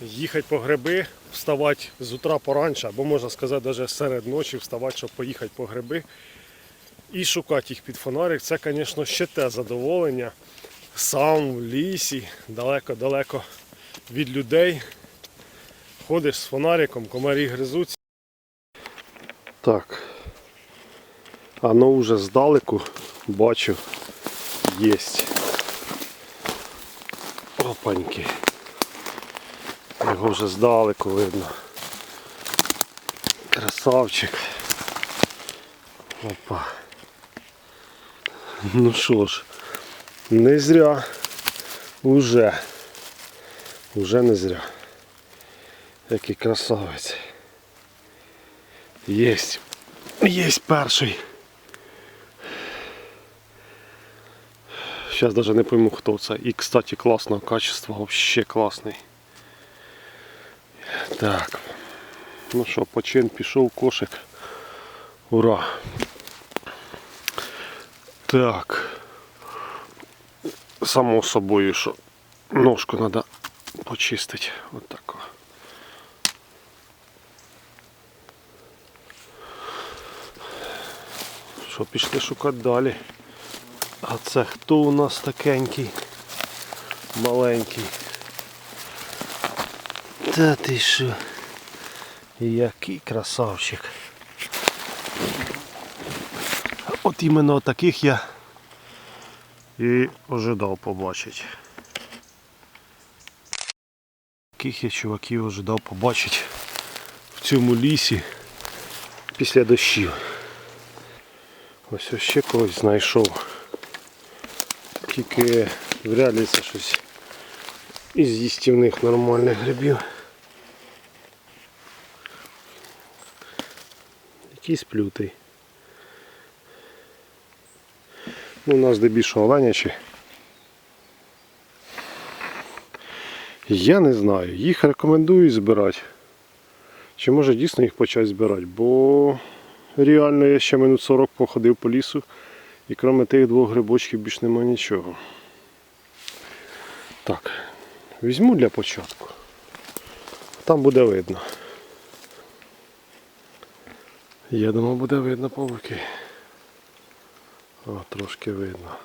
їхати по гриби, вставати з утра поранше, або можна сказати, навіть серед ночі вставати, щоб поїхати по гриби і шукати їх під фонарик. Це, звісно, ще те задоволення. Сам в лісі, далеко-далеко від людей. Ходиш з фонариком, комарі гризуться. Так. А ну вже здалеку бачу єсть. Опаньки. Його вже здалеку видно. Красавчик. Опа. Ну що ж, не зря. Уже. Уже не зря. Який красавець. Єсть. Єсть перший. Сейчас даже не пойму хто це. І, кстати, класного качества, вообще класний. Так. Ну що, почин пішов кошик. Ура. Так. Само собою, що ножку треба почистити. От так. Що, пішли шукати далі. А це хто у нас такенький? Маленький. Та ти що? Який красавчик. От іменно таких я і ожидав побачити. Таких я чуваків ожидав побачити в цьому лісі після дощів. Ось ось ще когось знайшов. Тільки вряд ли це щось із їстівних нормальних грибів. Якийсь плютий. Ну, у нас здебільшого оленячі. Я не знаю, їх рекомендую збирати. Чи може дійсно їх почати збирати, бо реально я ще минут 40 походив по лісу і крім тих двох грибочків більш немає нічого. Так, візьму для початку. Там буде видно. Я думаю, буде видно павуки. О, трошки видно.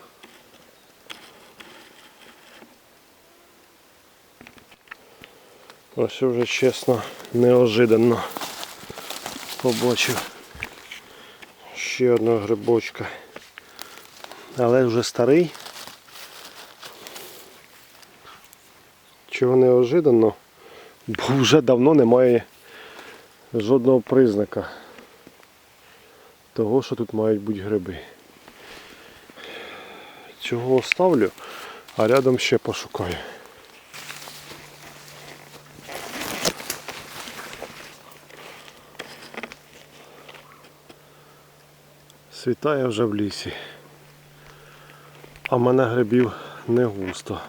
Ось вже чесно, неожиданно побачив ще одного грибочка. Але вже старий. Чого неожиданно, бо вже давно немає жодного признака того, що тут мають бути гриби. Цього оставлю, а рядом ще пошукаю. Світає вже в лісі. А в мене грибів не густо.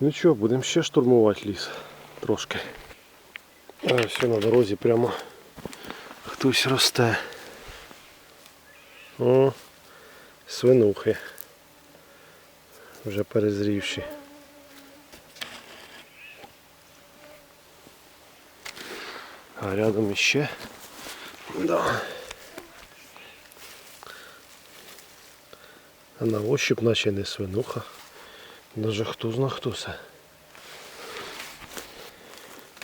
Ну що, будемо ще штурмувати ліс трошки. А все на дорозі прямо хтось росте. О, свинухи. Вже перезрівші. А рядом іще. Да. А на ощуп наче не свинуха. Даже хто зна хто це.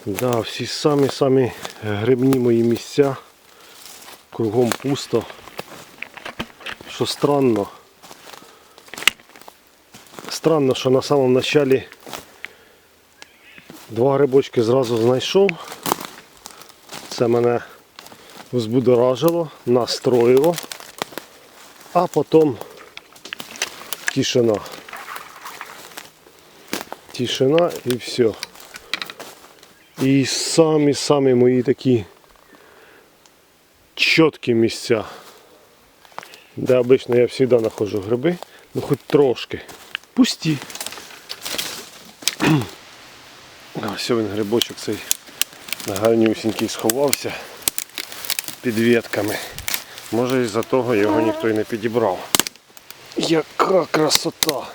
Да, всі самі-самі грибні мої місця. Кругом пусто. Що странно. Странно, що на самому началі два грибочки зразу знайшов. Це мене взбудоражило, настроїло, а потім тишина. Тишина і все. І самі-самі мої такі чіткі місця, де обично я завжди знаходжу гриби, ну хоч трошки. Пусті. Ось він грибочок цей гарнюсінький сховався під ветками. Може із-за того його ніхто і не підібрав. Яка красота!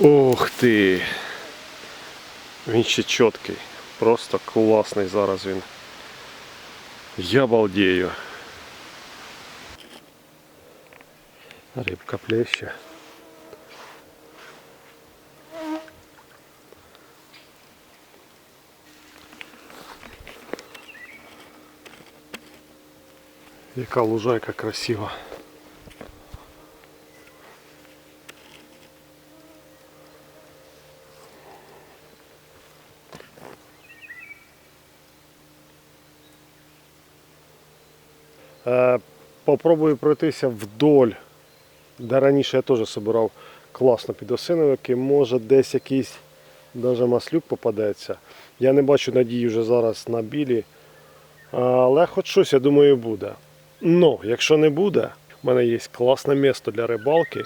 Ох ти! Він ще чіткий. Просто класний зараз він. Я балдею. рыбка плеща. Река лужайка красиво. Попробую пройтися вдоль де раніше я теж збирав класно підосиновики. Може десь якийсь даже маслюк попадеться. Я не бачу надії вже зараз на білі. Але хоч щось, я думаю, буде. Ну, якщо не буде, в мене є класне місто для рибалки.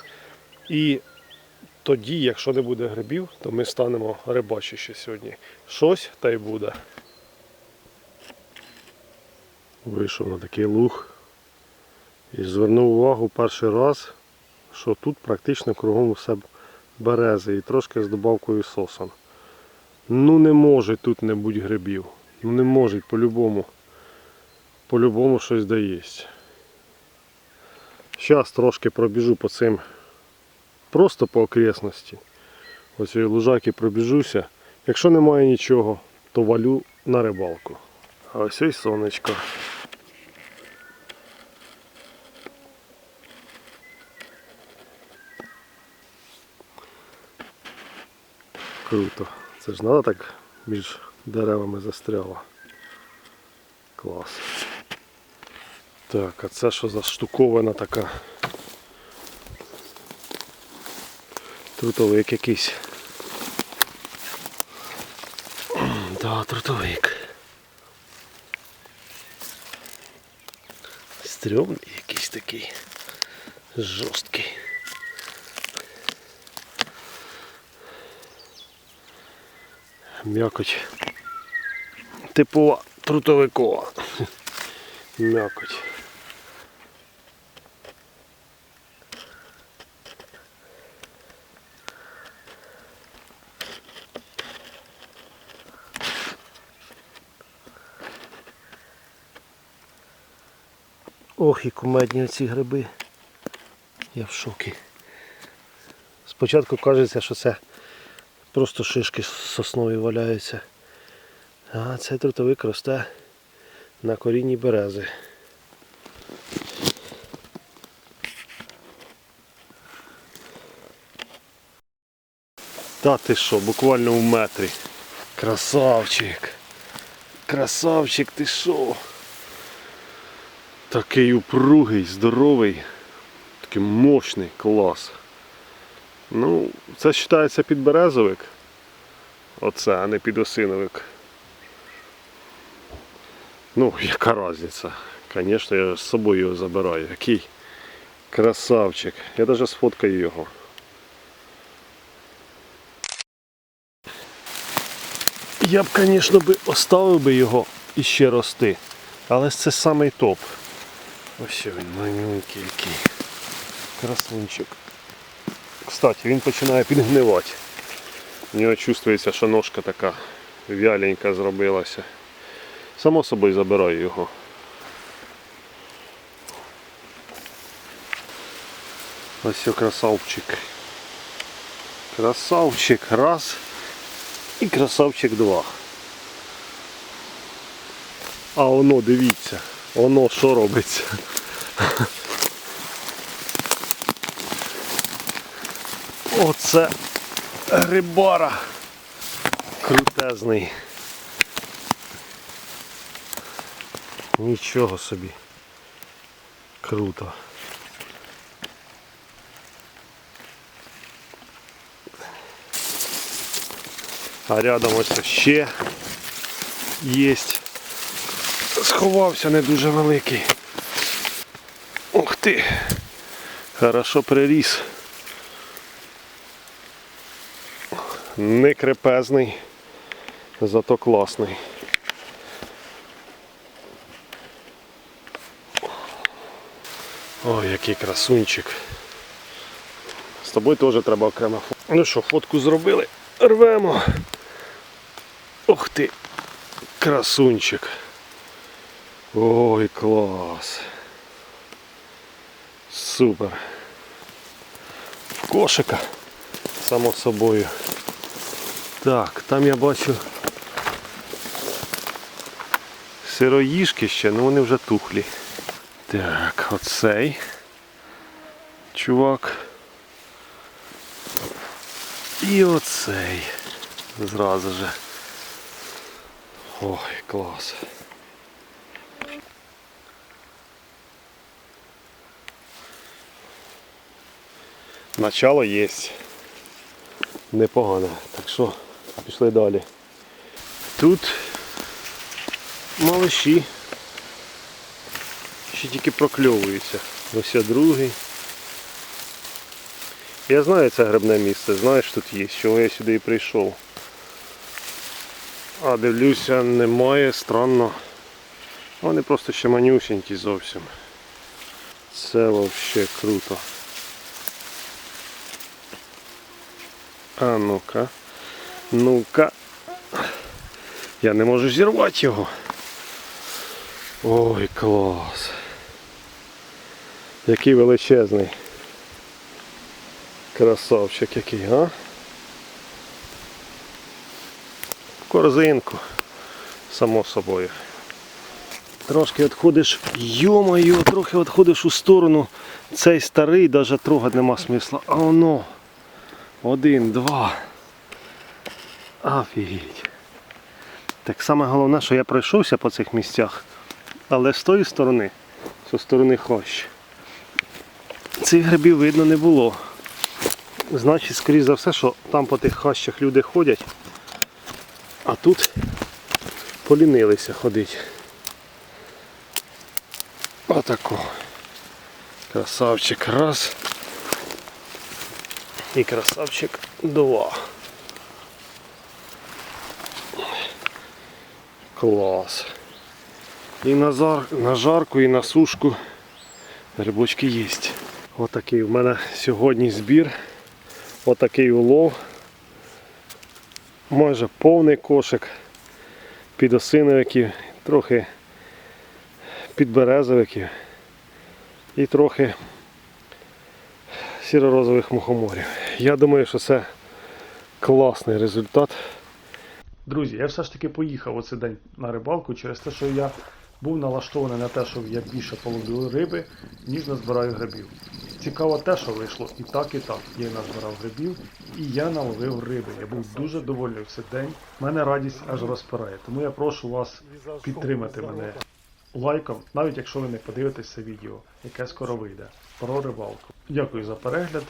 І тоді, якщо не буде грибів, то ми станемо рибачі ще сьогодні. Щось та й буде. Вийшов на такий луг і звернув увагу перший раз, що тут практично кругом все берези і трошки з добавкою сосан. Ну не може тут не бути грибів. Ну не може по-любому. По-любому щось даєсть. Зараз трошки пробіжу по цим просто по окресності. Ось цієї лужаки пробіжуся. Якщо немає нічого, то валю на рибалку. А ось ось сонечко. Круто. Це ж треба так між деревами застряло. Клас. Так, а це що за штуковина така? Трутовик якийсь. Да, трутовик. Стрьомний якийсь такий. Жорсткий. М'якоть. Типова трутовикова. М'якоть. Ох, і кумедні оці гриби. Я в шокі. Спочатку кажеться, що це просто шишки соснові валяються. А цей трутовик росте на корінні берези. Та ти що, буквально в метрі. Красавчик. Красавчик, ти що? Такий упругий, здоровий, такий мощний клас. Ну, це вважається підберезовик. Оце, а не підосиновик. Ну, яка різниця? Звісно, я з собою його забираю. Який красавчик. Я навіть сфоткаю його. Я б, звісно, оставив би його і ще рости. Але це самий топ. Ось він маленький який. Красунчик. Кстати, він починає підгнивати. У нього чувствується, що ножка така вяленька зробилася. Само собою забираю його. Ось о, красавчик. Красавчик раз і красавчик два. А воно, дивіться, воно що робиться. Оце рибара крутезний. Нічого собі. Круто. А рядом ось ще є. Сховався не дуже великий. Ух ти! Хорошо приріс. Не крепезний, зато класний. Ой, який красунчик. З тобою теж треба окремо фото. Ну що, фотку зробили. Рвемо. Ох ти, красунчик. Ой, клас. Супер. В кошика, само собою. Так, там я бачу сироїшки ще, ну вони вже тухлі. Так, оцей чувак. І оцей. Зразу же. Ой, клас. Начало є. Непогане. Так що пішли далі. Тут малыші. Ще тільки прокльовуються. Ось я другий. Я знаю це грибне місце, знаєш тут є, з чого я сюди і прийшов. А дивлюся, немає, странно. Вони просто ще манюсенькі зовсім. Це взагалі круто. А ну-ка. Ну-ка. Я не можу зірвати його. Ой, клас. Який величезний. Красавчик який, а? Корзинку. Само собою. Трошки відходиш, йо-моє, трохи відходиш у сторону. Цей старий навіть трогати нема смисла. А воно. Один, два. Офігеть. Так саме головне, що я пройшовся по цих місцях, але з тої сторони, зі сторони хощ, цих грибів видно не було. Значить, скоріш за все, що там по тих хащах люди ходять, а тут полінилися ходити. Отако. Красавчик раз. І красавчик два. Клас. І на, зар... на жарку, і на сушку грибочки є. Отакий в мене сьогодні збір. Отакий улов. Майже повний кошик підосиновиків, трохи підберезовиків і трохи сіро-розових мухоморів. Я думаю, що це класний результат. Друзі, я все ж таки поїхав оцей день на рибалку через те, що я був налаштований на те, що я більше половлю риби, ніж назбираю грибів. Цікаво те, що вийшло і так, і так. Я назбирав грибів, і я наловив риби. Я був дуже довольний в цей день. Мене радість аж розпирає. Тому я прошу вас підтримати мене лайком, навіть якщо ви не подивитесь це відео, яке скоро вийде про рибалку. Дякую за перегляд.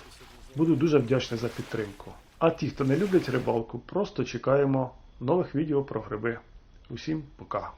Буду дуже вдячний за підтримку. А ті, хто не люблять рибалку, просто чекаємо нових відео про гриби. Усім пока!